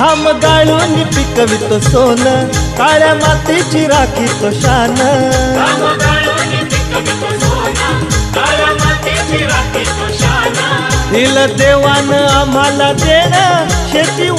घाम गाळून पिकवितो सोन काळ्या मातीची राखी तो शान. राम गाळून पिकवितो सोना काळ्या मातीची राखी तो शाना. दिल देवान आम्हाला देण शेती